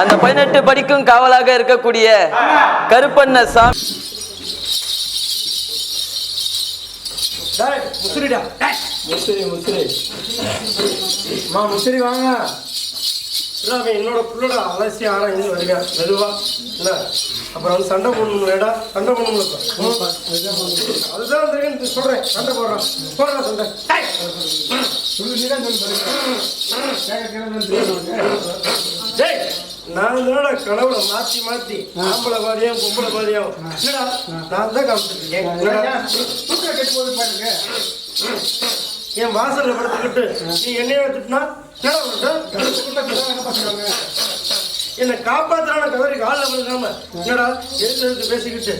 அந்த பதினெட்டு படிக்கும் காவலாக இருக்கக்கூடிய கருப்பண்ண சாமி. முசிறி முசிறி. மா முசிறி வாங்க. என்னோட புள்ளடா. அலசி ஆராய்ந்து வருங்க மெதுவா. என்ன அப்புறம் வந்து சண்டை போடணும் வேடா சண்டை போடணும் அதுதான் வந்துருக்கேன் சொல்றேன். சண்டை போடுறான். போடுறான் சண்டை. டேய். டேய். நான் தானடா கனவுல மாத்தி மாத்தி ஆம்பளை பாதியம் பொம்பளை பாதியம் இல்லடா நான் தான் காமிச்சிட்டு இருக்கேன் என்னடா? என் வாசல்ல படுத்துக்கிட்டு நீ என்னைய வச்சுட்டுனா என்ன காப்பாத்துறான கதறி காலில் விழுகாம என்னடா எடுத்து எடுத்து பேசிக்கிட்டு.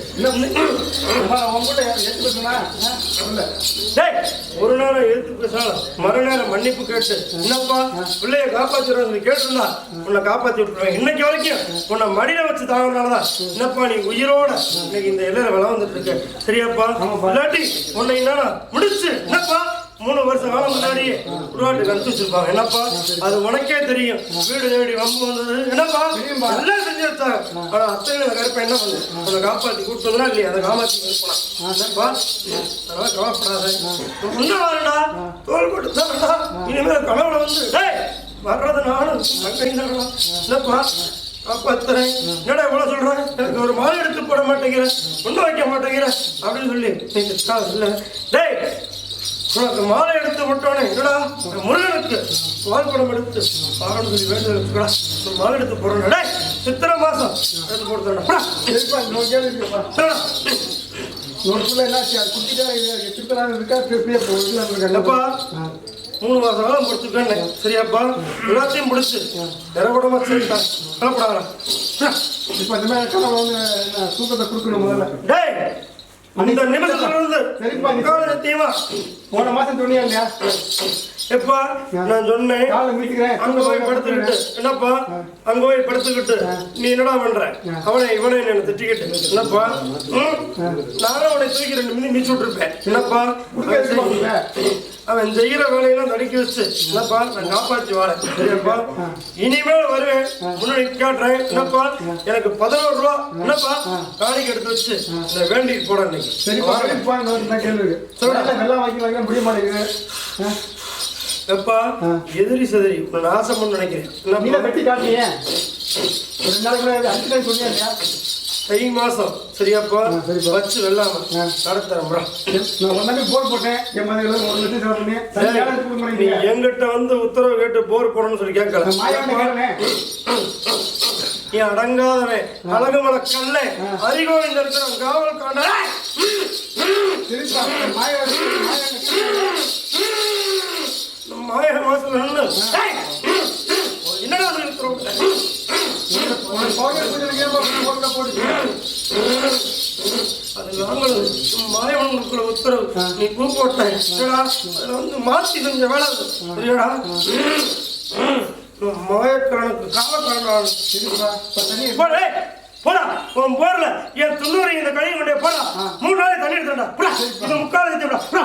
டேய், ஒரு நேரம் எடுத்து பேசினாலும் மறு நேரம் மன்னிப்பு கேட்டு என்னப்பா பிள்ளைய காப்பாத்துறது கேட்டிருந்தா உன்னை காப்பாத்தி விட்டுருவேன். இன்னைக்கு வரைக்கும் உன்னை மடியில வச்சு தாங்கினாலதான் என்னப்பா நீ உயிரோட? இன்னைக்கு இந்த எல்லையில விளை வந்துட்டு இருக்க. சரியாப்பா? இல்லாட்டி உன்னை என்னன்னா முடிச்சு. என்னப்பா? மூணு வருஷம் காலம் முன்னாடியே உருவாட்டு கத்து வச்சிருப்பாங்க. என்னப்பா? அது உனக்கே தெரியும். வீடு தேடி வம்பு வந்தது. என்னப்பா? எல்லாம் செஞ்சு வச்சாங்க. ஆனா அத்தையில கருப்பை என்ன பண்ணு? உன்னை காப்பாத்தி வந்தா இல்லையா? அதை காமாத்தி என்னப்பா அதெல்லாம் கவலைப்படாத. முன்ன வரடா தோல் போட்டு தான்டா இனிமேல் கனவுல வந்து டேய் வர்றது நானும் என்னப்பா? காப்பாத்துறேன். என்னடா இவ்வளவு சொல்றேன் எனக்கு ஒரு மாலை எடுத்து போட மாட்டேங்கிறேன் ஒன்றும் வைக்க மாட்டேங்கிறேன் அப்படின்னு சொல்லி இல்லை. டேய் உனக்கு மாலை எடுத்து விட்டோனே என்னடா? உங்க முருகனுக்கு. பால் படம் எடுத்து பாடம் சொல்லி வேண்டுதல் ஒரு மாலை எடுத்து போடுறேன் டேய் சித்திரை மாசம். எடுத்து போடுறேன் என்னப்பா? மூணு மாசம் காலம் முடிச்சுக்கேன் சரியாப்பா? எல்லாத்தையும் முடிச்சு. நிறகுடமா சரிட்டா கலப்படாதா டேய் அந்த நிமிஷத்துல இருந்து போன மாசம் சொன்னியா இல்லையா? எப்பா நான் சொன்னேன் அங்க போய் படுத்துக்கிட்டு. என்னப்பா அங்க போய் படுத்துக்கிட்டு நீ என்னடா பண்ற? அவனை இவனை என்ன திட்டிக்கிட்டு. என்னப்பா? நானும் அவனை தூக்கி ரெண்டு மினி மிச்சு விட்டுருப்பேன். என்னப்பா? அவன் செய்- அவன் செய்யற வேலையெல்லாம் தடுக்கி வச்சு என்னப்பா நான் காப்பாத்தி வரேன். சரியாப்பா? இனிமேல் வருவேன். முன்னாடி காட்டுறேன். என்னப்பா? எனக்கு பதினோரு ரூபா. என்னப்பா? காணிக்கு எடுத்து வச்சு இந்த வேண்டிக்கு போட இன்னைக்கு இன்னொரு கேள்வி வாங்கி வாங்க முடிய மாட்டேங்குது? எப்பா? எதிரி செதிரி உன்னை நாசம் பண்ண நினைக்கிறேன். நீல வெட்டி காட்டியே ரெண்டு நாளைக்கு அஞ்சு டைம் சொன்னியா தை மாசம். சரியாப்பா. வச்சு வெள்ளாம. bro. நான் ஒன்னாமே போர் போட்டேன். என் மனைவில ஒரு லட்சம் செலவு பண்ணி தனி வேலை கொடுக்க நீ என்கிட்ட வந்து உத்தரவு கேட்டு போர் போடணும்னு சொல்லி கேட்கல. நான் நீ அடங்காதவன். அழகுமல கல்ல. அரிகோவிந்த இருக்கிற காவல் காண்ட மாயா மாய மாசம் நின்னு ஏய், என்னடா அது இருக்கிறோம் உனக்கு பவுடர் பூஜை கேட்பா போட்டு போட்டு அது நாங்களும் மாயவனுக்குள்ள உத்தரவு நீ பூ போட்ட அதுல வந்து மாத்தி செஞ்ச வேலை அது. மாயக்காரனுக்கு காவக்காரன் சரிப்பா போடா, உன் போர்ல என் துண்ணூரை இந்த கழிவு கொண்டே போடா மூணு நாளைக்கு தண்ணி எடுத்துடா போடா முக்கால் எடுத்துடா போடா